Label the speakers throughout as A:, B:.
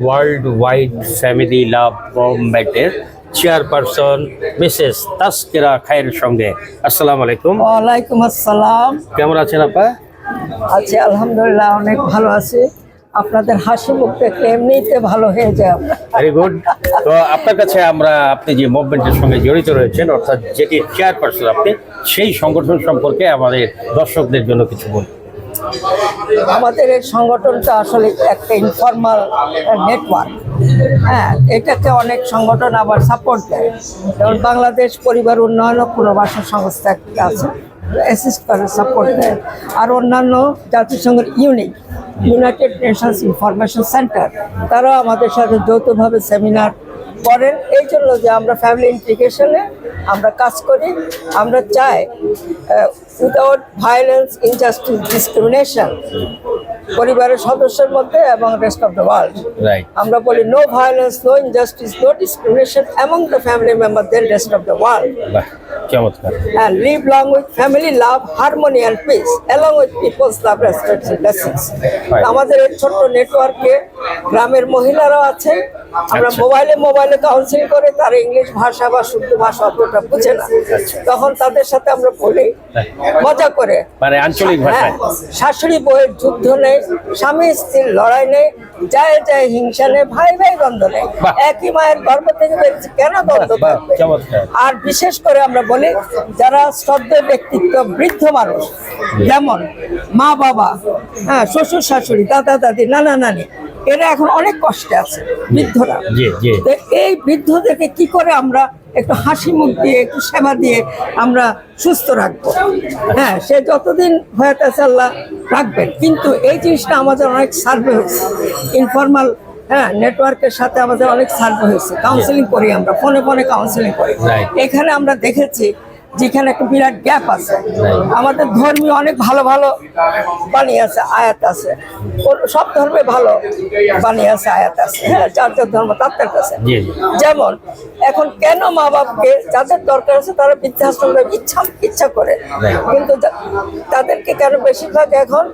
A: World wide family love মুভমেন্টের chairperson Mrs Taskira Khayer সঙ্গে। আসসালাম আলাইকুম।
B: ওয়ালাইকুম আসসালাম।
A: কেমন আছেন আপা?
B: আছি আলহামদুলিল্লাহ অনেক ভালো আছি। আপনাদের হাসি মুখ দেখলে এমনিতে ভালো হয়ে যায়?
A: ভেরি গুড তো আপনার কাছে আমরা আপনি যে মুভমেন্টের সঙ্গে জড়িত রয়েছেন অর্থাৎ যেটি চেয়ারপারসন আপনি সেই সংগঠন সম্পর্কে আমাদের দর্শকদের জন্য কিছু বলুন।
B: আমাদের এই সংগঠনটা আসলে একটা ইনফর্মাল নেটওয়ার্ক হ্যাঁ এটাকে অনেক সংগঠন আবার সাপোর্ট দেয়। যেমন বাংলাদেশ পরিবার উন্নয়ন ও পুনর্বাসন সংস্থা একটা আছে অ্যাসিস্ট করে সাপোর্ট দেয়। আর অন্যান্য জাতিসংঘের UNIC United Nations Information Centre তারাও আমাদের সাথে যৌথভাবে সেমিনার করেন এই জন্য যে আমরা ফ্যামিলি ইন্টিগ্রেশনে আমরা কাজ করি। আমরা চাই উইদাউট ভায়োলেন্স ইনজাস্টিস ডিসক্রিমিনেশন পরিবারের সদস্যের মধ্যে এবং রেস্ট অফ দ্য ওয়ার্ল্ড আমরা বলি no violence no injustice no discrimination among the family member then rest of the world
A: বাহ চমৎকার।
B: And live long with family love, harmony and peace, along with people's love, respect and blessings. আমাদের এই ছোট্ট নেটওয়ার্কে গ্রামের মহিলারাও আছেন আমরা
A: আচ্ছা।
B: মোবাইলে মোবাইলে কাউন্সিল করে তারা ইংলিশ ভাষা বা শুদ্ধ ভাষা অতটা বুঝে না।
A: আচ্ছা।
B: তখন তাদের সাথে আমরা বলি মজা করে।
A: মানে আঞ্চলিক ভাষায়।
B: হ্যাঁ, শাশুড়ি বইয়ের যুদ্ধ নেই স্বামী স্ত্রীর লড়াই নেই যায় যায় হিংসা নেই ভাই ভাই দ্বন্দ্ব নেই। একই মায়ের গর্ভ থেকে বেরিয়েছে কেন দ্বন্দ্ব থাকবে আর বিশেষ করে আমরা বলি যারা শ্রদ্ধেয় ব্যক্তিত্ব বৃদ্ধ মানুষ যেমন মা বাবা হ্যাঁ শ্বশুর শাশুড়ি দাদা দাদি নানা নানি এরা এখন অনেক কষ্টে আছে বৃদ্ধরা। এই বৃদ্ধদেরকে কি করে আমরা একটু হাসি মুখ দিয়ে একটু সেবা দিয়ে আমরা সুস্থ রাখব? হ্যাঁ সে যতদিন হয়ে আছে আল্লাহ রাখবেন। কিন্তু এই জিনিসটা আমাদের অনেক সার্ভে হয়েছে। ইনফর্মাল হ্যাঁ নেটওয়ার্কের সাথে আমাদের অনেক সার্ভে হয়েছে। কাউন্সিলিং করি আমরা ফোনে ফোনে কাউন্সিলিং করি। এখানে আমরা দেখেছি যেখানে একটা বিরাট গ্যাপ আছে। আমাদের ধর্মীয় অনেক ভালো ভালো বাণী আছে আয়াত আছে। সব ধর্মে ভালো বাণী আছে আয়াত আছে। হ্যাঁ যার যার ধর্ম তার কাছে। যেমন এখন কেন মা বাপকে যাদের দরকার আছে তারা বৃদ্ধাশ্রমে ইচ্ছা ইচ্ছা করে। কিন্তু তাদেরকে কেন বেশিরভাগ এখন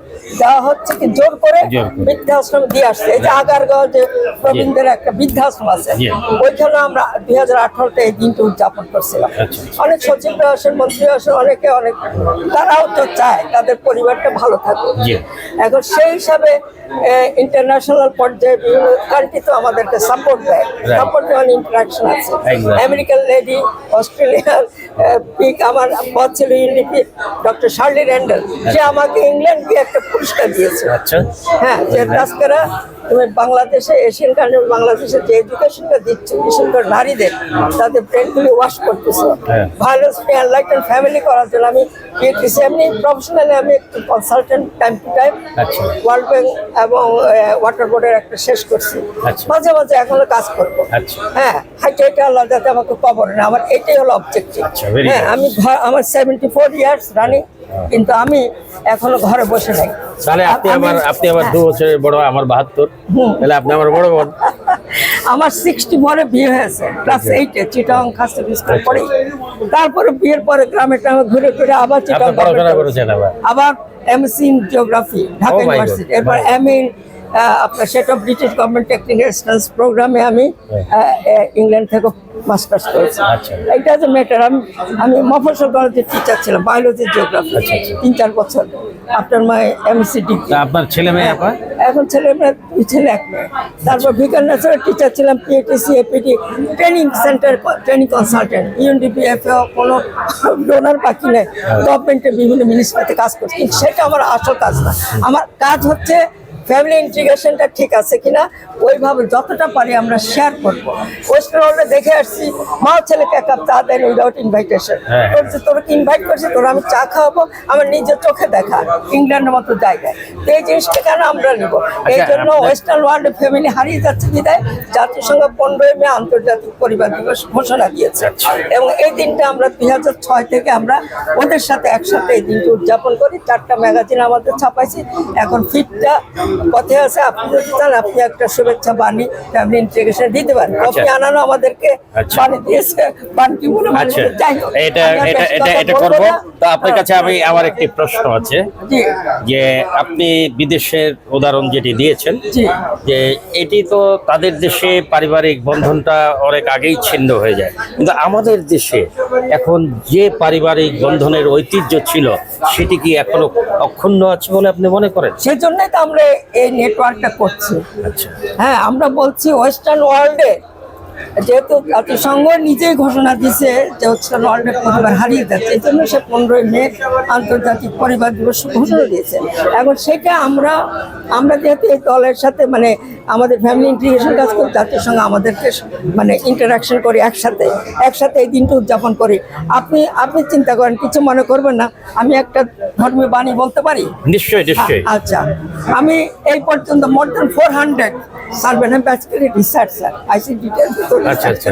B: দেওয়া হচ্ছে কি জোর করে। বৃদ্ধাশ্রম দিয়ে আসছে? এই যে আগারগাঁও যে প্রবীণদের একটা বৃদ্ধাশ্রম আছে। ওইখানে আমরা দুই হাজার আঠারোতে এই দিনটা উদযাপন করছিলাম।
A: আচ্ছা।
B: অনেক সচিবরা আসেন মন্ত্রী আসেন অনেকে অনেক। তারাও তো চায় তাদের পরিবারটা ভালো থাকুক। এখন সেই হিসাবে ইন্টারন্যাশনাল পর্যায়ে বিভিন্ন কান্ট্রি তো আমাদেরকে সাপোর্ট দেয়। সাপোর্ট দেওয়ার ইন্টারাকশন আছে। আমেরিকান লেডি অস্ট্রেলিয়ার পিক আমার বস ছিল ইউনিপি ডক্টর শার্লি র্যান্ডেল যে আমাকে ইংল্যান্ড গিয়ে একটা পুরস্কার দিয়েছে।
A: আচ্ছা।
B: হ্যাঁ যে তাস্করা তুমি বাংলাদেশে এশিয়ান কান্ট্রি বাংলাদেশে যে এডুকেশনটা দিচ্ছ বিশেষ করে নারীদের তাদের ব্রেনগুলি ওয়াশ করতেছো
A: হ্যাঁ।
B: ভায়োলেন্স ফ্রি এনলাইটেন ফ্যামিলি করার জন্য আমি পিএইচডি এমনি প্রফেশনালি আমি একটু consultant time to time. World Bank এবং ওয়াটার বোর্ডের একটা শেষ করছি
A: আচ্ছা।
B: মাঝে মাঝে এখনও কাজ করব
A: আচ্ছা।
B: হ্যাঁ হাইটে হাইটে আল্লাহ যাতে আমাকে কবর না আমার এটাই হলো অবজেক্টিভ
A: আচ্ছা,
B: হ্যাঁ আমি আমার সেভেন্টি ফোর ইয়ার্স রানিং কিন্তু আমি এখনও ঘরে বসে নাই।
A: তাহলে আপনি আমার আপনি আমার দু। বছরের বড় আমার বাহাত্তর। তাহলে আপনি আমার বড় বোন।
B: আমার সিক্সটি পরে বিয়ে হয়েছে ক্লাস এইটে চিটাং খাস্তে
A: বিস্কুল
B: পরে তারপরে বিয়ের পরে গ্রামে গ্রামে ঘুরে ঘুরে আবার চিটাং
A: আবার?
B: MSc in geography Dhaka. University এরপর. এম ইন আপনার সেটা ব্রিটিশ গভর্নমেন্ট টেকনিক্যাল ডিস্টেন্স প্রোগ্রামে আমি ইংল্যান্ড থেকে মাস্টার্স করেছি।
A: আচ্ছা।
B: এটা যে ম্যাটার আমি আমি মফসল কলেজের টিচার ছিলাম বায়োলজি জিওগ্রাফি
A: আচ্ছা, আচ্ছা।
B: তিন চার বছর আফটার মাই এমএসসি ডিগ্রি
A: আপনার ছেলে মেয়ে
B: এখন ছেলে মেয়ে দুই ছেলে এক মেয়ে। তারপর ভিকার ন্যাচারাল টিচার ছিলাম PATC APT training centre training consultant UNDP FAO কোনো ডোনার বাকি নেই। গভর্নমেন্টের বিভিন্ন মিনিস্ট্রিতে কাজ করছি সেটা আমার আসল কাজ না। আমার কাজ হচ্ছে ফ্যামিলি ইন্টিগ্রেশনটা ঠিক আছে কিনা ওইভাবে যতটা পারি আমরা শেয়ার করব। ওয়েস্ট বেঙ্গলে দেখে আসছি মা ছেলেকে এক কাপ চা দেন উইদাউট ইনভাইটেশন
A: হ্যাঁ।
B: তোর ইনভাইট করছে তোরা আমি চা খাওয়াবো আমার নিজের চোখে দেখা ইংল্যান্ডের মতো জায়গায়। তো এই জিনিসটা কেন আমরা নিব? এই
A: আচ্ছা,
B: জন্য
A: আপনার-
B: ওয়েস্টার্ন ওয়ার্ল্ড ফ্যামিলি হারিয়ে যাচ্ছে বিদায়। জাতিসংঘ পনেরোই মে আন্তর্জাতিক পরিবার দিবস ঘোষণা দিয়েছে। এবং এই দিনটা আমরা দুই হাজার ছয় থেকে আমরা ওদের সাথে একসাথে এই দিনটা উদযাপন করি। চারটা ম্যাগাজিন আমাদের ছাপাইছি। এখন ফিফটা পথে আছে আপনি যদি চান আপনি একটা শুভেচ্ছা বাণী ফ্যামিলি ইন্টিগ্রেশন দিতে পারেন।
A: আচ্ছা।
B: কপি আনানো আমাদেরকে
A: আচ্ছা।
B: বাণী দিয়েছে বাণী মানে
A: আচ্ছা। এটা এটা এটা এটা করব। তো আপনার কাছে আমি আমার একটি প্রশ্ন আছে। যে আপনি বিদেশের উদাহরণ যেটি দিয়েছেন যে এটি তো তাদের দেশে পারিবারিক বন্ধনটা অনেক আগেই ছিন্ন হয়ে যায়। কিন্তু আমাদের দেশে এখন যে পারিবারিক বন্ধনের ঐতিহ্য ছিল সেটি কি এখনও অক্ষুণ্ণ আছে বলে আপনি মনে করেন?
B: সেজন্যই তো আমরা এই নেটওয়ার্কটা করছি।
A: আচ্ছা।
B: হ্যাঁ আমরা বলছি ওয়েস্টার্ন ওয়ার্ল্ডে যেহেতু জাতিসংঘ নিজেই ঘোষণা দিছে যে হচ্ছে ওয়ার্ল্ডের পরিবার হারিয়ে যাচ্ছে এই জন্য সে পনেরোই মে আন্তর্জাতিক পরিবার দিবস ঘোষণা দিয়েছে। এখন সেটা আমরা আমরা যেহেতু এই দলের সাথে মানে আমাদের ফ্যামিলি ইন্টিগ্রেশন কাজ করি জাতিসংঘ আমাদেরকে মানে ইন্টারাকশন করি একসাথে একসাথে এই দিনটা উদযাপন করি। আপনি আপনি চিন্তা করেন কিছু মনে করবেন না আমি একটা ধর্মীয় বাণী বলতে পারি?
A: নিশ্চয়ই নিশ্চয়ই।
B: আচ্ছা আমি এই পর্যন্ত more than four hundred survey ব্যাচকারি research sir I see details
A: আচ্ছা, আচ্ছা।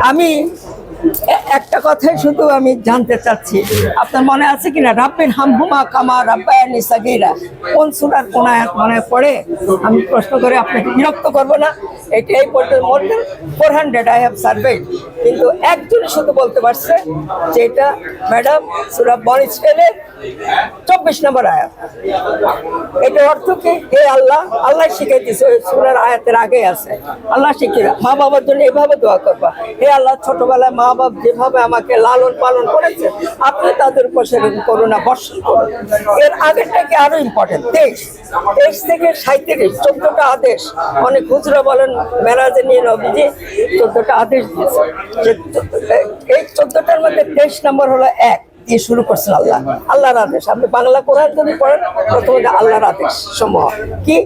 B: আমি একটা কথাই শুধু আমি জানতে চাচ্ছি। আপনার মনে আছে কিনা? রাব্বির হামহুমা কামা রাব্বায়ানি সাগীরা। কোন সূরার কোন আয়াত মনে পড়ে? আমি প্রশ্ন করে আপনাকে বিরক্ত করব না। এটা এই পর্যন্ত four hundred I have survey কিন্তু একজন শুধু বলতে পারছে যে এটা ম্যাডাম সুরা বন ছেলে চব্বিশ নম্বর আয়াত। এটার অর্থ কি? হে আল্লাহ আল্লাহ শিখাই দিছে সুরার আয়াতের আগে আছে। আল্লাহ শিখিয়ে মা বাবার জন্য এভাবে দোয়া করবা। হে আল্লাহ, ছোটবেলায় মা বাবা যেভাবে আমাকে লালন পালন করেছে, আপনি তাদের উপর সেরকম করুণা বর্ষণ করুন। এর আগেরটা কি আরও ইম্পর্টেন্ট তেইশ। তেইশ থেকে সাঁত্রিশ চোদ্দটা আদেশ। অনেক খুচরা বলেন, মেরাজে নিয়ে নবীজি চোদ্দটা আদেশ দিয়েছে এই চোদ্দটার মধ্যে তেইশ নম্বর হলো এক। দিয়ে শুরু করছেন আল্লাহ। আল্লাহর আদেশ। আপনি বাংলা কোরআন যদি পড়েন প্রথমে আল্লাহর আদেশ সমূহ। কি?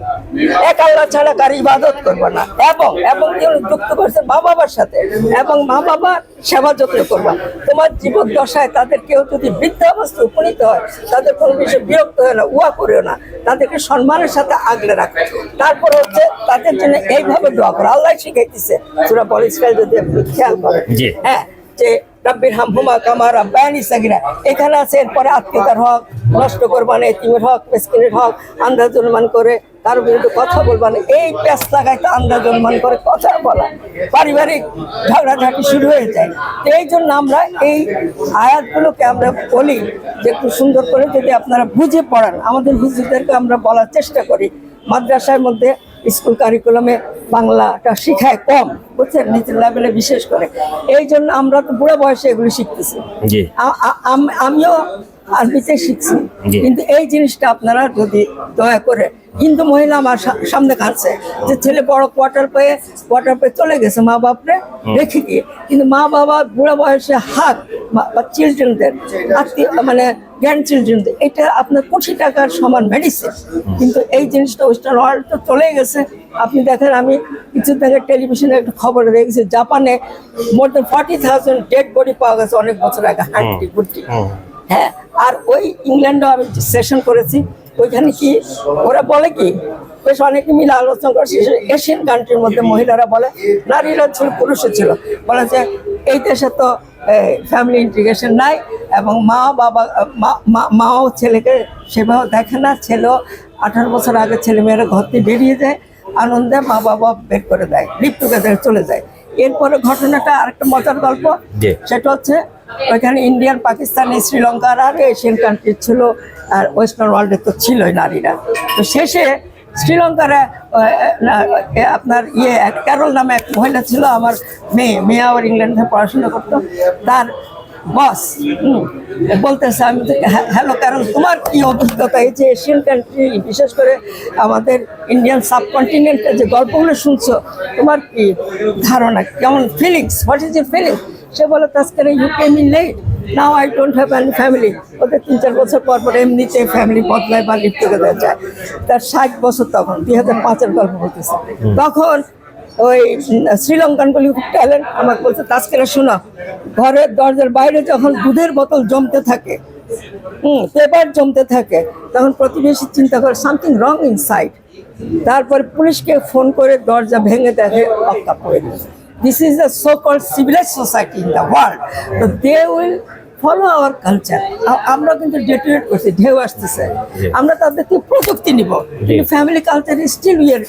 B: এক আল্লাহ ছাড়া কার ইবাদত করবে না। এবং এবং যুক্ত করছেন মা বাবার সাথে। এবং মা বাবার সেবা যত্ন করবা। তোমার জীবন দশায় তাদের কেউ যদি বৃদ্ধাবস্থা উপনীত হয় তাদের কোনো বিষয়ে বিরক্ত হয় না উয়া করেও না। তাদেরকে সম্মানের সাথে আগলে রাখো। তারপর হচ্ছে তাদের জন্য এইভাবে দোয়া করো। আল্লাহ শিখাইতেছে। সুরা পরিষ্কার যদি খেয়াল করেন।
A: জি।
B: হ্যাঁ যে রাব্বির হামহুমা কামা রাব্বায়ানি সাগিরা। এখানে আছে, এরপরে আত্মীয়তার হক, নষ্ট করবান এতিমের হক, মিসকিনের হক আন্দাজ অনুমান করে তার বিরুদ্ধে কথা বলবান এই প্যাস লাগাইতে আন্দাজ অনুমান করে কথা বলা। পারিবারিক ঝগড়াঝাটি শুরু হয়ে যায়। তো এই জন্য আমরা এই আয়াতগুলোকে আমরা বলি যে একটু সুন্দর করে যদি আপনারা বুঝে পড়ান, আমাদের হুজুরদেরকে আমরা বলার চেষ্টা করি। মাদ্রাসার মধ্যে স্কুল কারিকুলামে বাংলাটা শিখায় কম বুঝছেন? নিচের লেভেলে বিশেষ করে। এই জন্য আমরা তো বুড়ো বয়সে এগুলো শিখতেছি। আমিও আরবিতে শিখছি। কিন্তু এই জিনিসটা আপনারা যদি দয়া করে হিন্দু মহিলা আমার সামনে কাঁদছে যে ছেলে বড় কোয়ার্টার পেয়ে কোয়ার্টার পেয়ে চলে গেছে মা বাপরে রেখে গিয়ে কিন্তু মা বাবা বুড়ো বয়সে হাত বা- বা চিলড্রেনদের আত্মীয় মানে গ্র্যান্ড এটা আপনার কোটি টাকার সমান মেডিসিন কিন্তু এই জিনিসটা ওয়েস্টার্ন ওয়ার্ল্ড তো চলে গেছে। আপনি দেখেন আমি কিছু থেকে টেলিভিশনে একটা খবর দেখেছি জাপানে more than forty thousand dead body পাওয়া গেছে অনেক বছর আগে হাঁটি গুটি হ্যাঁ আর ওই ইংল্যান্ডে আমি সেশন করেছি ওইখানে কি ওরা বলে কি বেশ অনেকে মিলে আলোচনা করছি এশিয়ান কান্ট্রির মধ্যে মহিলারা বলে নারীরা ছিল পুরুষও ছিল। বলে যে এই দেশে তো ফ্যামিলি ইন্টিগ্রেশন নাই এবং মা বাবা মা- মা- মাও ছেলেকে সেভাবে দেখে না। ছেলেও আঠারো বছর আগে ছেলে মেয়েরা ঘর থেকে বেরিয়ে যায় আনন্দে মা বাবা বের করে দেয় লিপ টুগেদার চলে যায়। এরপরে ঘটনাটা আরেকটা মজার গল্প। সেটা হচ্ছে ওইখানে ইন্ডিয়ান পাকিস্তানি শ্রীলঙ্কার আর এশিয়ান কান্ট্রি ছিল আর ওয়েস্টার্ন ওয়ার্ল্ডে তো ছিলই নারীরা। তো শেষে শ্রীলঙ্কার আপনার ইয়ে ক্যারল নামে এক মহিলা ছিল আমার মেয়ে মেয়ে আবার ইংল্যান্ডে পড়াশোনা করতো। তার বস বলতেছে আমি তো হ্যালো ক্যারল তোমার কি অভিজ্ঞতা এই যে এশিয়ান কান্ট্রি বিশেষ করে আমাদের ইন্ডিয়ান সাবকন্টিনেন্টের যে গল্পগুলো শুনছো তোমার কি ধারণা কেমন feelings what is your feelings সে বলে তাস্কারে you came in late now I don't have any family ওদের তিন চার বছর পর পর এমনিতে ফ্যামিলি বদলায় বা লিপ্ত করে যায়। তার ষাট বছর তখন দুই হাজার পাঁচের গল্প বলতেছে। তখন ওই উম, শ্রীলঙ্কানগুলি খুব ট্যালেন্ট আমাকে বলছে তাজকেরা শোনা ঘরের দরজার বাইরে যখন দুধের বোতল জমতে থাকে হুম পেপার জমতে থাকে তখন প্রতিবেশী চিন্তা করে সামথিং রং ইনসাইড তারপর পুলিশকে ফোন করে দরজা ভেঙে দেখে অক্কা পড়ে this is the civilize society in the world তো they will follow our culture আমরা কিন্তু ডেটোরেট করছি ঢেউ আসতেছে। আমরা তাদের থেকে প্রযুক্তি নিব। কিন্তু family culture still we are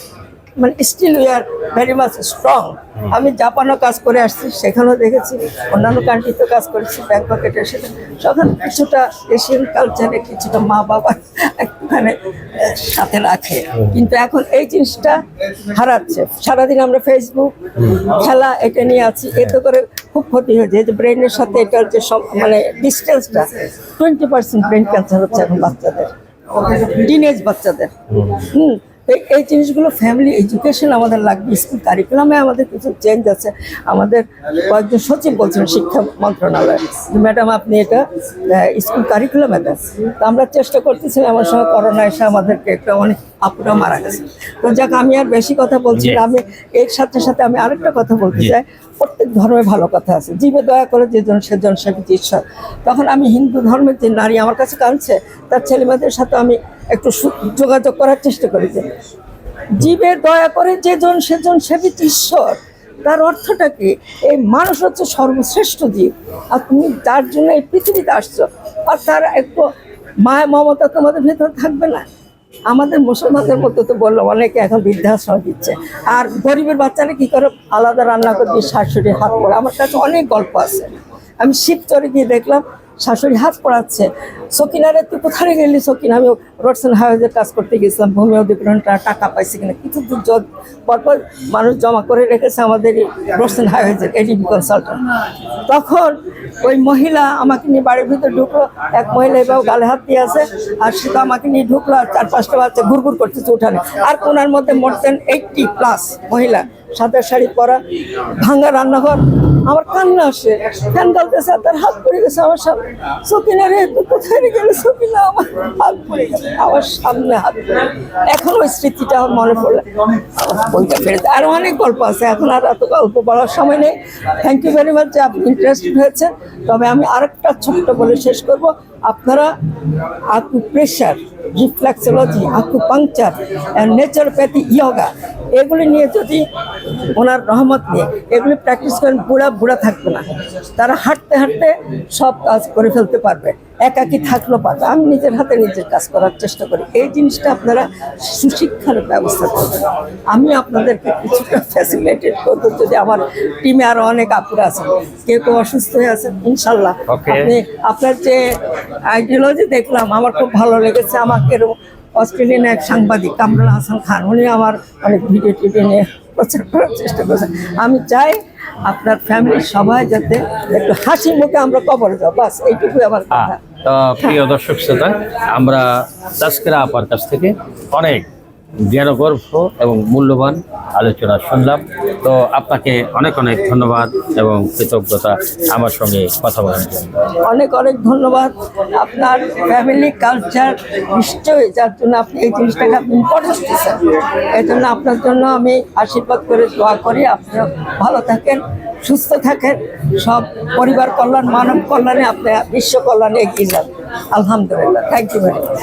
B: মানে still we are very much strong আমি জাপানও কাজ করে আসছি সেখানেও দেখেছি অন্যান্য কান্ট্রিতেও কাজ করেছি ব্যাংককে সেটা তখন কিছুটা এশিয়ান কালচারে কিছুটা মা বাবা একটুখানি সাথে রাখে। কিন্তু এখন এই জিনিসটা হারাচ্ছে। সারাদিন আমরা ফেসবুক খেলা এটা নিয়ে আছি এতে করে খুব ক্ষতি হয়েছে। যে ব্রেনের সাথে এটার যে সব- মানে ডিস্টেন্সটা টোয়েন্টি পার্সেন্ট ব্রেন ক্যান্সার হচ্ছে এখন বাচ্চাদের। টিনেজ বাচ্চাদের। হুম। এই- এই জিনিসগুলো ফ্যামিলি এডুকেশন আমাদের লাগবে স্কুল কারিকুলামে আমাদের কিছু চেঞ্জ আছে। আমাদের কয়েকজন সচিব বলছেন শিক্ষা মন্ত্রণালয় ম্যাডাম আপনি এটা স্কুল কারিকুলামে দেন। তো আমরা চেষ্টা করতেছি, আমার সঙ্গে করোনা এসে আমাদেরকে একটা অনেক আপুরা মারা গেছে। তো যাক আমি আর বেশি কথা বলছি না। আমি এর সাথে সাথে আমি আরেকটা কথা বলতে চাই। প্রত্যেক ধর্মে ভালো কথা আছে। জীবে দয়া করে যেজন সেজন সেবিত ঈশ্বর। তখন আমি হিন্দু ধর্মের যে নারী আমার কাছে কাঁদছে তার ছেলেমেয়েদের সাথে আমি একটু যোগাযোগ করার চেষ্টা করি যে জীবে দয়া করে যেজন সেজন সেবিত ঈশ্বর তার অর্থটা কি? এই মানুষ হচ্ছে সর্বশ্রেষ্ঠ জীব। আর তুমি যার জন্য এই পৃথিবীতে আসছো আর তার একটু মায়া মমতা তোমাদের ভেতর থাকবে না? আমাদের মুসলমানদের মধ্যে তো বলল অনেকে এখন বৃদ্ধাশ্রম দিচ্ছে। আর গরিবের বাচ্চারা কি করে? আলাদা রান্না করে দিয়ে শাশুড়ি হাত পড়ে। আমার কাছে অনেক গল্প আছে। আমি শিবচরে গিয়ে দেখলাম শাশুড়ি হাত পড়াচ্ছে। সকিনারে তুই কোথায় গেলি সকিনা? আমি রোডসেন হাউজের কাজ করতে গেছিলাম ভূমি অধিগ্রহণ টাকা পাইছি কিনা। কিছু দূর জ- পরপর মানুষ জমা করে রেখেছে আমাদের রোডসেন হাউজের এডিবি কনসালটেন্ট। তখন ওই মহিলা আমাকে নিয়ে বাড়ির ভিতরে ঢুকলো, এক মহিলা এবার গালে হাত দিয়ে আছে, আর সে তো আমাকে নিয়ে ঢুকলো, আর চার পাঁচটা বাচ্চা ঘুরঘুর করতেছে উঠানে। আর কোনার মধ্যে মোর দেন এইটটি প্লাস মহিলা। সাদা শাড়ি পরা ভাঙ্গা রান্নাঘর আমার কান্না আসে। আর তার হাত পড়ে গেছে আমার সামনে। সকিনা রে কোথায় গেলে সকিনা আমার হাত পড়ে গেছে, আমার সামনে হাত পড়ে এখন ওই স্মৃতিটা আমার মনে পড়লে। বইটা ফেরে দেয়। আরও অনেক গল্প আছে, এখন আর এত গল্প বলার সময় নেই। থ্যাংক ইউ ভেরি মাচ যে আপনি ইন্টারেস্টেড হয়েছেন। তবে আমি আরেকটা ছোট্ট বলে শেষ করব। আপনারা acupressure reflexology acupuncture naturopathy yoga এগুলি নিয়ে যদি ওনার রহমত নিয়ে এগুলি প্র্যাকটিস করেন বুড়া বুড়া থাকবে না। তারা হাঁটতে হাঁটতে সব কাজ করে ফেলতে পারবে। একাকি থাকলেও পারবে। আমি নিজের হাতে নিজের কাজ করার চেষ্টা করি। এই জিনিসটা আপনারা সুশিক্ষার ব্যবস্থা করবেন। আমি আপনাদেরকে কিছুটা ফ্যাসিলিটেট করব। যদি আমার টিমে আরও অনেক আপুরা আছে কেউ কেউ অসুস্থ হয়ে আছেন ইনশাল্লাহ. আপনি আপনার যে আইডিওলজি দেখলাম, আমার খুব ভালো লেগেছে। আমাকে অস্ট্রেলিয়ান এক সাংবাদিক কামরুল হাসান খান, উনি আমার অনেক ভিডিও টিডিও নিয়ে প্রচার করার চেষ্টা করছেন। আমি চাই আপনার ফ্যামিলির সবাই যাতে একটু হাসি মুখে আমরা কবরে যাও বাস, এইটুকুই আমার কথা।
A: প্রিয় দর্শক শ্রোতা, আমরা তাস্করা আপার কাছ থেকে অনেক জ্ঞানগর্ভ এবং মূল্যবান আলোচনা শুনলাম। তো আপনাকে অনেক অনেক ধন্যবাদ এবং কৃতজ্ঞতা আমার সঙ্গে কথা বলার জন্য।
B: অনেক অনেক ধন্যবাদ। আপনার ফ্যামিলি কালচার নিশ্চয়ই যার জন্য আপনি এই জিনিসটাকে আপনি ইম্পর্টেন্স দিচ্ছেন এই জন্য আপনার জন্য আমি আশীর্বাদ করে দোয়া করি। আপনিও ভালো থাকেন, সুস্থ থাকেন। সব পরিবার কল্যাণ, মানব কল্যাণে আপনি বিশ্ব কল্যাণে এগিয়ে যান। আলহামদুলিল্লাহ। Thank you very much